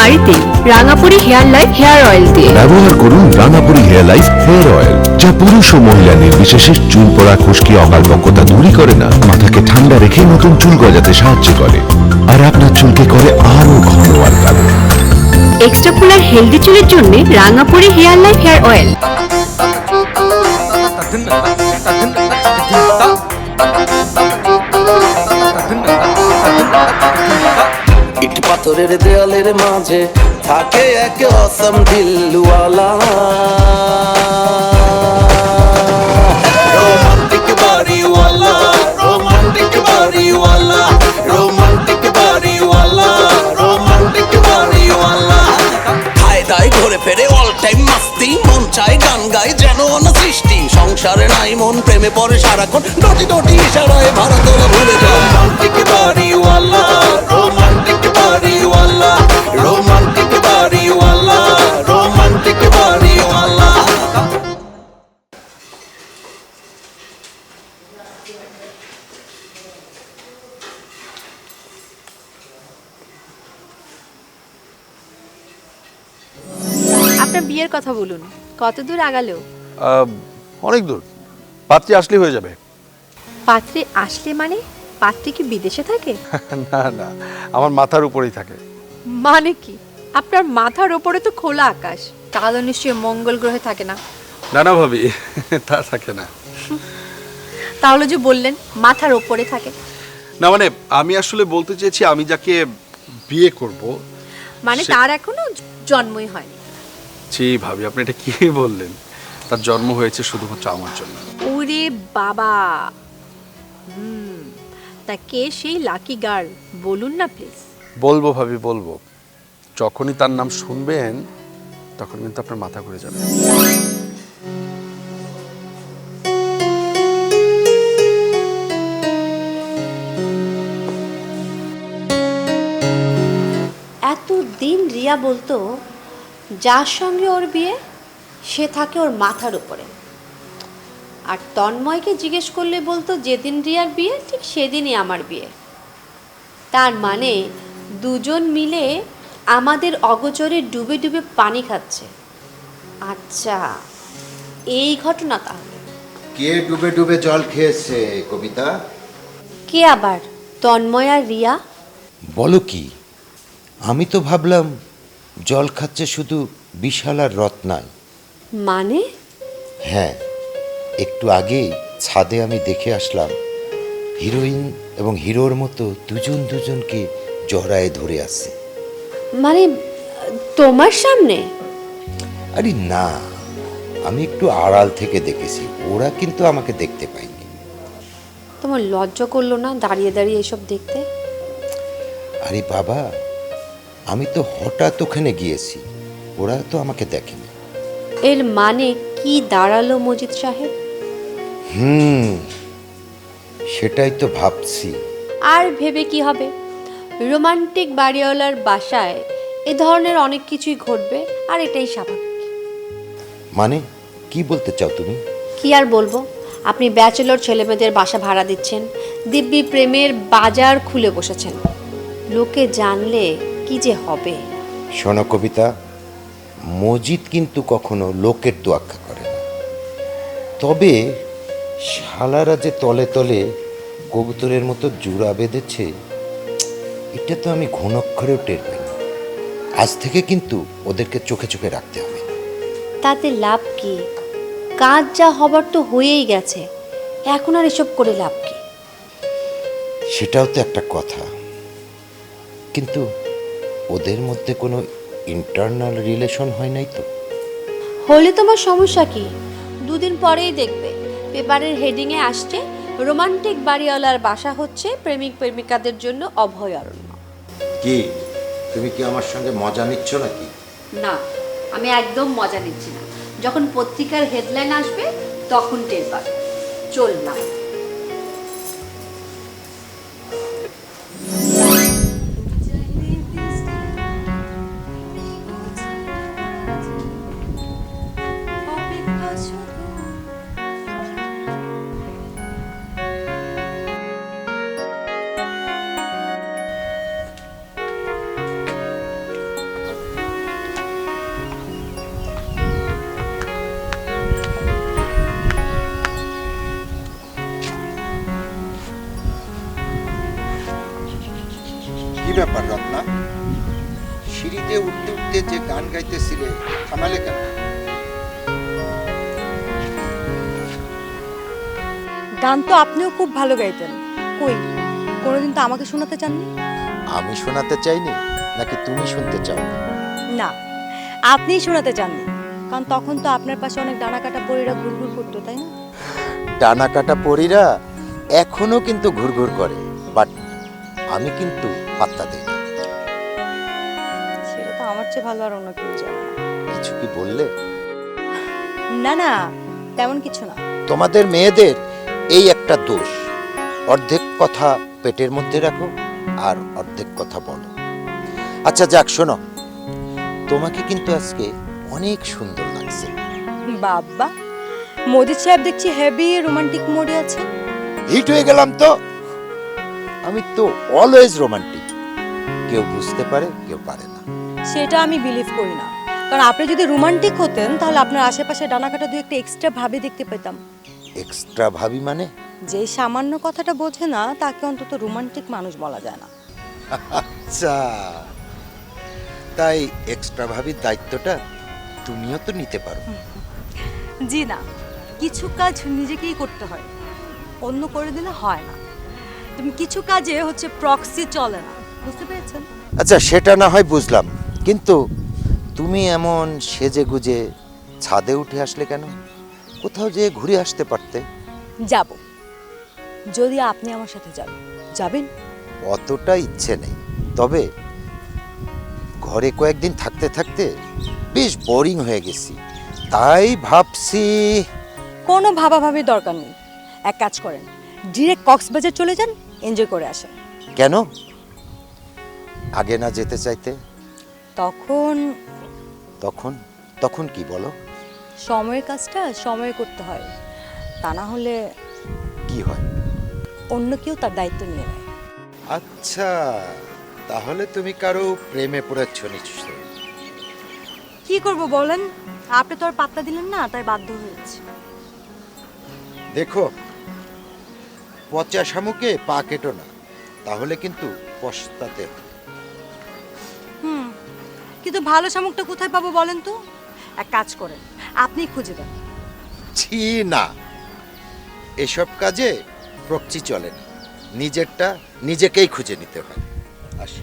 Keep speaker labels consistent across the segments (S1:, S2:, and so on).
S1: বাড়িতে Rangapuri hair life hair oil দিয়ে।
S2: ব্যবহার করুন Rangapuri hair life hair oil. যা পুরুষ ও মহিলা নির্বিশেষে চুল পড়া খুশকি অকালপক্কতা দূরই করে না। মাথাকে ঠান্ডা রেখে নতুন চুল গজাতে সাহায্য করে। আর আপনার চুলকে করে আরও ঘন আর কালো
S1: এক্সট্রা ফুলার হেলদি চুলের জন্য Rangapuri hair life hair oil.
S3: পাথরের দেয়ালের মাঝে থাকে এক অসম Dilwala romantic romantic romantic romantic ঘুরে ফেরে অল টাইম যেন সৃষ্টি। সংসারে নাই মন, প্রেমে পড়ে সারাক্ষণ ডটি ডটি ইশারায় ভারত ভুলে যায় বাড়িওয়ালা
S4: আপনার বিয়ের কথা বলুন। কত দূর আগালো
S5: অনেক দূর। পাত্রী আসলে হয়ে যাবে।
S4: পাত্রে আসলে মানে? পাত্রী কি বিদেশে থাকে?
S5: না না আমার মাথার উপরেই থাকে।
S4: মানে কি? আপনার মাথার ওপরে তো খোলা আকাশ। তাহলে নিশ্চয়ই মঙ্গল গ্রহে থাকে না।
S5: না না ভাবি তা থাকে না।
S4: তাহলে যে বললেন মাথার ওপরে থাকে।
S5: না মানে আমি আসলে বলতে চেয়েছি আমি যাকে বিয়ে করব
S4: মানে তার এখনও জন্মই হয়নি।
S5: জি ভাবি আপনি এটা কি বললেন? তার জন্ম হয়েছে শুধুমাত্র আমার জন্য।
S4: ওরে বাবা! হুম তা কে সেই লাকি গার্ল? বলুন না প্লিজ।
S5: বলব ভাবি বলব। যখনই তার নাম শুনবেন তখন কিন্তু আপনার মাথা ঘুরে যাবে।
S6: এতদিন রিয়া বলতো যার সঙ্গে ওর বিয়ে সে থাকে ওর মাথার উপরে। আর তন্ময়কে জিজ্ঞেস করলে বলতো যেদিন রিয়ার বিয়ে ঠিক সেদিনই আমার বিয়ে। তার মানে দুজন মিলে আমাদের অগোচরে ডুবে ডুবে পানি খাচ্ছে। আচ্ছা এই ঘটনা তাহলে।
S7: কে ডুবে ডুবে জল খেয়েছে কবিতা?
S6: কে আবার তন্ময় আর রিয়া?
S7: বলো কি? আমি তো ভাবলাম জল খাচ্ছে শুধু বিশাল আর রত্নায়
S6: মানে?
S7: হ্যাঁ একটু আগেই ছাদে আমি দেখে আসলাম হিরোইন এবং হিরোর মতো দুজন দুজনকে জড়ায় ধরে আছে।
S6: মানে তোমার সামনে?
S7: আরে না আমি একটু আড়াল থেকে দেখেছি ওরা কিন্তু আমাকে দেখতে পায়নি।
S6: তোমার লজ্জা করল না দাঁড়িয়ে দাঁড়িয়ে এসব দেখতে?
S7: আরে বাবা আমি তো হঠাৎ ওখানে গিয়েছি। ওরা তো আমাকে দেখেনি।
S6: এর মানে কি দাঁড়াল মজিদ সাহেব?
S7: হুম সেটাই তো ভাবছি।
S6: আর ভেবে কি হবে? রোমান্টিক বাড়িওয়ালার বাসায় এ ধরনের অনেক কিছুই ঘটবে আর এটাই স্বাভাবিক।
S7: মানে কি বলতে চাও তুমি?
S6: কি আর বলব? আপনি ব্যাচেলর ছেলেমেয়েদের বাসা ভাড়া দিচ্ছেন দিব্যি প্রেমের বাজার খুলে বসেছেন। লোকে জানলে কি যে হবে?
S7: শোনো কবিতা মজিদ কিন্তু কখনো লোকের তোয়াক্কা করে না। তবে শালারা যে তলে তলে কবুতরের মতো জুড়া বেঁধেছে এটা তো আমি ঘনক্ষরেও টের পাই আজ থেকে কিন্তু ওদেরকে চোখে চোখে রাখতে হবে।
S6: তাতে লাভ কি? কাজ যা হবার তো হয়েই গেছে এখন আর এসব করে লাভ কি?
S7: সেটাও তো একটা কথা। কিন্তু ওদের মধ্যে কোনো ইন্টারনাল রিলেশন হয় নাই তো?
S6: হলে তোমার সমস্যা কি? দুদিন পরেই দেখবে। পেপারের হেডিংয়ে আসছে রোমান্টিক বাড়িওয়ালার বাসা হচ্ছে প্রেমিক প্রেমিকাদের জন্য অভয়ারণ্য।
S7: কি? তুমি কি আমার সঙ্গে মজা নিচ্ছ নাকি?
S6: না আমি একদম মজা নিচ্ছি না। যখন পত্রিকার হেডলাইন আসবে তখন টের পাবে। চললাম
S7: সিঁড়িতে উঠতে উঠতে যে গান গাইতেছিলে থামালে কেন?
S8: গান তো আপনিও খুব ভালো গাইতেন। কই কোনোদিন তো আমাকে শোনাতে চাননি?
S7: আমি শোনাতে চাইনি নাকি তুমি শুনতে চাও?
S8: না আপনিই শোনাতে চাননি কারণ তখন তো আপনার পাশে অনেক ডানা কাটা পরীরা ঘুরঘুর করতো তাই না?
S7: ডানা কাটা পরীরা এখনও কিন্তু ঘুরঘুর করে বাট আমি কিন্তু পাত্তা দিই
S8: চেয়ে ভালো আর অন্য কেউ জানে না।
S7: কিছু কি বললে?
S8: না না তেমন কিছু না।
S7: তোমাদের মেয়েদের এই একটা দোষ। অর্ধেক কথা পেটের মধ্যে রাখো আর অর্ধেক কথা বলো। আচ্ছা যাক শোনো। তোমাকে কিন্তু আজকে অনেক সুন্দর লাগছে।
S8: বাবা মোদি সাহেব দেখছি হেভি রোমান্টিক মোডে আছে
S7: হিট হয়ে গেলাম তো। আমি তো অলওয়েজ রোমান্টিক কেউ বুঝতে পারে কেউ পারে
S8: সেটা আমি বিলিভ করি না। কারণ আপনি যদি রোমান্টিক হতেন তাহলে আপনার আশেপাশে ডানা কাটা দু একটা এক্সট্রা ভাবে দেখতে পেতাম।
S7: এক্সট্রা ভাবি মানে?
S8: যে সামান্য কথাটা বোঝে না তাকে অন্তত রোমান্টিক মানুষ বলা যায় না।
S7: আচ্ছা। তাই এক্সট্রা ভাবির দায়িত্বটা তুমিও তো নিতে পারো।
S8: জি না কিছু কাজ নিজেকেই করতে হয়। অন্য করে দিলে হয় না। তুমি কিছু কাজে হচ্ছে প্রক্সি চলে না। বুঝতে পেরেছেন?
S7: আচ্ছা সেটা না হয় বুঝলাম। কিন্তু তুমি এমন সেজে গুজে ছাদে উঠে আসলে কেন? কোথাও যে ঘুরে আসতে পারতে।
S8: যাব। যদি আপনি আমার সাথে যাবেন যাবেন?
S7: অতটা ইচ্ছে নেই। তবে ঘরে কয়েকদিন থাকতে থাকতে বেশ বোরিং হয়ে গেছি। তাই ভাবছি
S8: কোনো ভাবাভাবির দরকার নেই। এক কাজ করেন ডিরেক্ট কক্সবাজার চলে যান এনজয় করে আসেন।
S7: কেন? আগে না যেতে চাইতে?
S8: তখন
S7: তখন? তখন কি বলো?
S8: সময়ের কাজটা সময়ে করতে হয়। তা না হলে
S7: কি হয়?
S8: অন্য কেউ তার দায়িত্ব নিয়ে নেয়।
S7: আচ্ছা তাহলে তুমি কারও প্রেমে পড়েছ নিশ্চয়
S8: কি করব বলেন? আপনি তো আর পাত্তা দিলেন না তাই বাধ্য হয়েছে।
S7: দেখো পচা শামুকে পা কেটো না তাহলে কিন্তু পস্তাতে হবে।
S8: কিন্তু ভালো শামুকটা কোথায় পাবো বলেন তো? এক কাজ করেন আপনি খুঁজে দেন।
S7: ছি না। এসব কাজে প্রক্সি চলে না। নিজেরটা নিজেকেই খুঁজে নিতে হয়। আসি।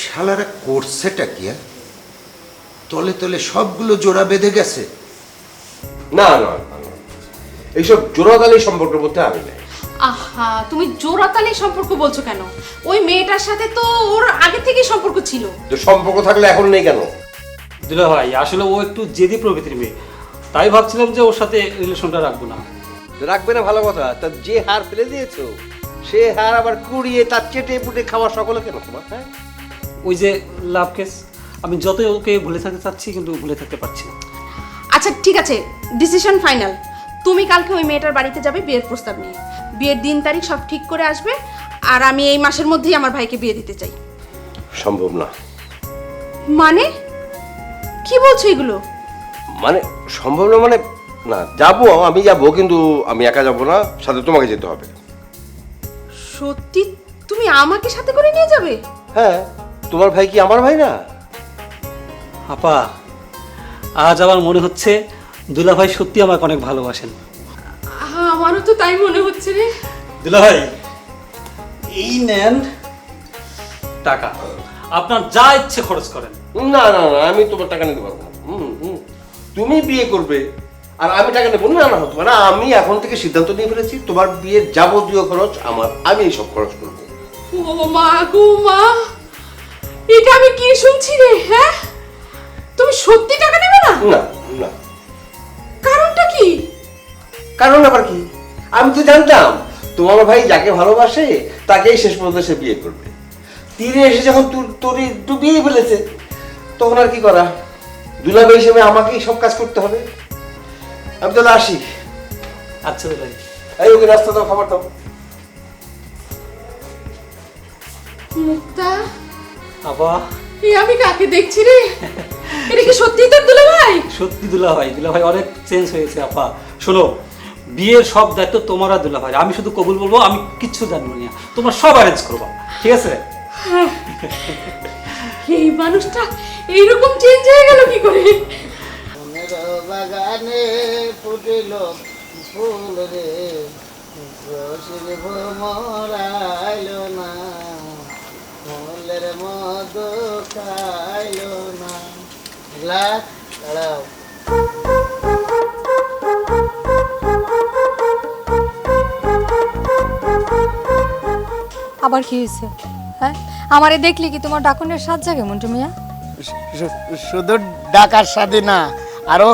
S7: শালারা করছেটা কি আর? তলে তলে সবগুলো জোড়া বেঁধে গেছে।
S9: না না না, না। এইসব জোড়াতালি সম্পর্কের মধ্যে আমি নাই।
S10: আহা তুমি জোড়াতালি সম্পর্ক বলছো কেন? ওই মেয়েটার সাথে তো ওর আগে থেকেই সম্পর্ক ছিল।
S9: তো সম্পর্ক থাকলে এখন নেই কেন?
S11: দুলা ভাই আসলে ও একটু জেদি প্রকৃতির মেয়ে। তাই ভাবছিলাম যে ওর সাথে রিলেশনটা রাখব না।
S9: রাখবে না ভালো কথা তা যে হার ফেলে দিয়েছ সে হার আবার কুড়িয়ে তার চেটে পুটে খাওয়া সকলে কেন তোমার হ্যাঁ?
S11: ওই যে লাভ কেস আমি যতই ওকে ভুলে থাকতে চাচ্ছি কিন্তু ভুলে থাকতে পারছি না।
S10: আচ্ছা ঠিক আছে। ডিসিশন ফাইনাল তুমি কালকে ওই মেয়েটার বাড়িতে যাবে বিয়ের প্রস্তাব নিয়ে। বিয়ের দিন তারিখ সব ঠিক করে আসবে আর আমি এই মাসের মধ্যেই আমার ভাইকে বিয়ে দিতে চাই।
S9: সম্ভব না।
S10: মানে? কি বলছো এগুলো?
S9: মানে সম্ভব না মানে না যাব আমি যাব কিন্তু আমি একা যাব না সাথে তোমাকে যেতে হবে।
S10: সত্যি? তুমি আমাকে সাথে করে নিয়ে যাবে?
S9: হ্যাঁ তোমার ভাই কি আমার ভাই না?
S11: আপা আজ আমার মনে হচ্ছে দুলা ভাই সত্যি আমাকে অনেক ভালোবাসেন।
S10: আহা, আমারও তো তাই মনে হচ্ছে রে।
S11: দুলা ভাই এই নেন টাকা। আপনার যা ইচ্ছে খরচ করেন।
S9: না না না আমি তোমার টাকা নিতে পারব না। হুম, হুম। তুমি বিয়ে করবে আর আমি টাকা নেব। না না না আমি এখন থেকে সিদ্ধান্ত নিয়ে ফেলেছি তোমার বিয়ের যাবতীয় খরচ আমার আমি এই সব খরচ করব।
S10: ও মা গো মা এটা আমি কি শুনছি রে হ্যাঁ? সত্যি টাকা নেবে না?
S9: না না।
S10: কারণটা কি?
S9: কারণ আবার কি? আমি তো জানতাম তোমার ভাই যাকে ভালোবাসে তাকেই শেষ পর্যন্ত সে বিয়ে করবে। তীরে এসে যখন তোর- তোর ডুবিয়ে ফেলেছে তখন আর কি করা? দুলাভাই হিসেবে আমাকেই সব কাজ করতে হবে। আমি তাহলে আসি।
S11: আচ্ছা ভাই
S9: এই ওকে রাস্তা দাও খাবার দাও।
S10: মুক্তা?
S11: আপা
S10: আমি কাকে দেখছি রে? এটা কি সত্যি তোর দুলা ভাই
S11: সত্যি দুলা ভাই দুলা ভাই অনেক চেঞ্জ হয়েছে আপা। শোনো বিয়ের সব দায়িত্ব তোমার আর দুলা ভাই আমি শুধু কবুল বলব আমি কিচ্ছু জানব না। তোমার সব অ্যারেঞ্জ করব ঠিক আছে?
S10: এই মানুষটা এইরকম চেঞ্জ হয়ে গেল কি করে?
S12: বাগানে ফুটিল ফুল রে ভ্রমরাইল না। খাইল না। দাঁড়াও।
S13: আবার কি হয়েছে? হ্যাঁ? আমারে দেখলি কি তোমার ডাকুনের সাজ জাগে মন্টু মিয়া?
S12: শুধু ডাকার সাথে না আরও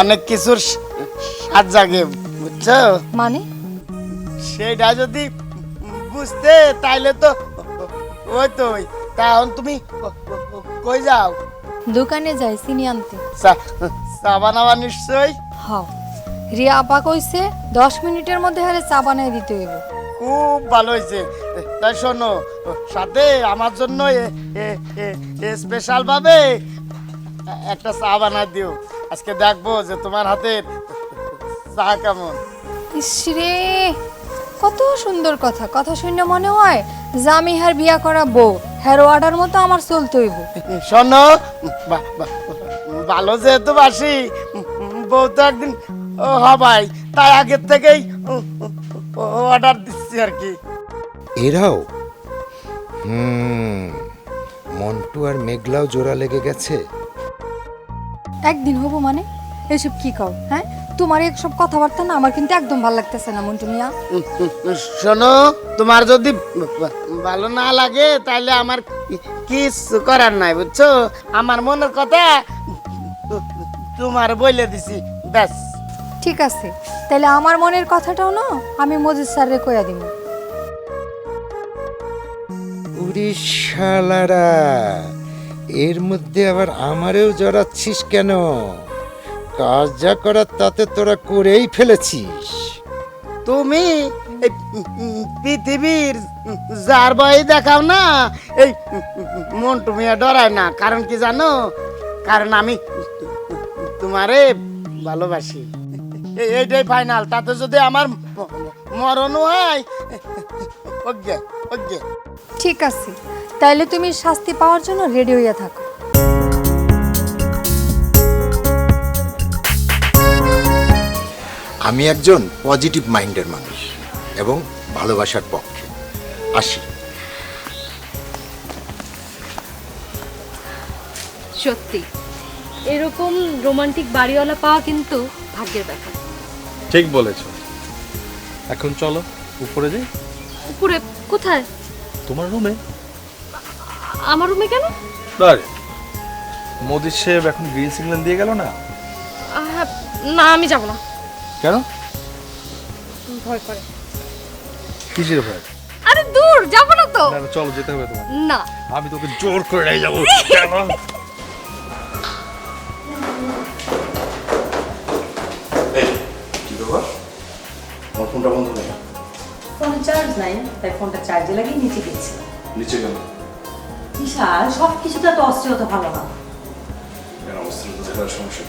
S12: অনেক কিছুর সাত জাগে বুঝছ?
S13: মানে?
S12: সেটা যদি বুঝতে তাইলে তো ওই তো তাহলে তুমি কই যাও?
S13: দোকানে যাই চিনি আনতে।
S12: চা- বানাবা নিশ্চয়
S13: হ রিয়া আপা কইছে দশ মিনিটের মধ্যে হারে চা বানাই দিতে হইব।
S12: খুব ভালো হয়েছে তাই শোনো সাথে আমার জন্য স্পেশাল ভাবে একটা চা বানাই দিও। আজকে দেখব যে তোমার হাতের চা কেমন।
S13: ইসরে কত সুন্দর কথা। কথা শুনে মনে হয় যে আমি হার বিয়া করা বউ হ্যারো অর্ডার মতো আমার চলতে হইব।
S12: শোনো ভালো যেহেতু বাসি বউ তো একদিন ও হবাই তাই আগের থেকেই অর্ডার দিচ্ছি আর কি।
S7: এরাও? হুম মন্টু আর মেঘলাও জোড়া লেগে গেছে?
S13: একদিন হব মানে? এইসব কি কও হ্যাঁ? তোমার সব কথাবার্তা না আমার কিন্তু একদম ভালো লাগতেছে না মন্টু মিয়া।
S12: শোনো তোমার যদি ভালো না লাগে তাহলে আমার কিছু করার নাই বুঝছ? আমার মনের কথা তোমার বলে দিছি ব্যাস।
S13: ঠিক আছে তাহলে আমার মনের কথাটাও না আমি মজিদ স্যাররে কইয়া দিব
S7: উড়িষ্যালারা এর মধ্যে আবার আমারেও জড়াচ্ছিস কেন? কাজ যা করার তাতে তোরা করেই ফেলেছিস।
S12: তুমি এই পৃথিবীর যার বই দেখাও না এই মন্টু মিয়া ডরায় না। কারণ কি জানো? কারণ আমি তোমারে ভালোবাসি। এইটাই ফাইনাল তাতে যদি আমার মরণ হয় ওকে ওকে
S13: ঠিক আছে। তাইলে তুমি শাস্তি পাওয়ার জন্য রেডি হইয়া থাকো।
S7: আমি একজন পজিটিভ মাইন্ডের মানুষ এবং ভালোবাসার পক্ষে। আসি।
S14: সত্যি এরকম রোমান্টিক বাড়িওয়ালা পাওয়া কিন্তু ভাগ্যের ব্যাপার।
S5: ঠিক বলেছ। এখন চলো উপরে যাই।
S14: উপরে কোথায়?
S5: তোমার রুমে।
S14: আমার রুমে কেন?
S5: আরে মোদি সাহেব এখন গ্রিন সিগন্যাল দিয়ে গেল না?
S14: না আমি যাব না।
S5: কেন?
S14: ভয় করে।
S5: কিসের ভয়?
S14: আরে দূর যাব না তো।
S5: না, চলো যেতে হবে তোমার
S14: না।
S5: আমি তোকে জোর করে নিয়ে যাব চলো।
S15: কি ব্যাপার? আমার ফোনটা বন্ধ নেই?
S16: ফোনে চার্জ নাই তাই ফোনটা চার্জে লাগিয়ে নিচে গেছি।
S15: নিচে গেল
S16: বিশাল সব কিছুতে এত অস্থিরতা ভালো না।
S15: বোঝার সমস্যা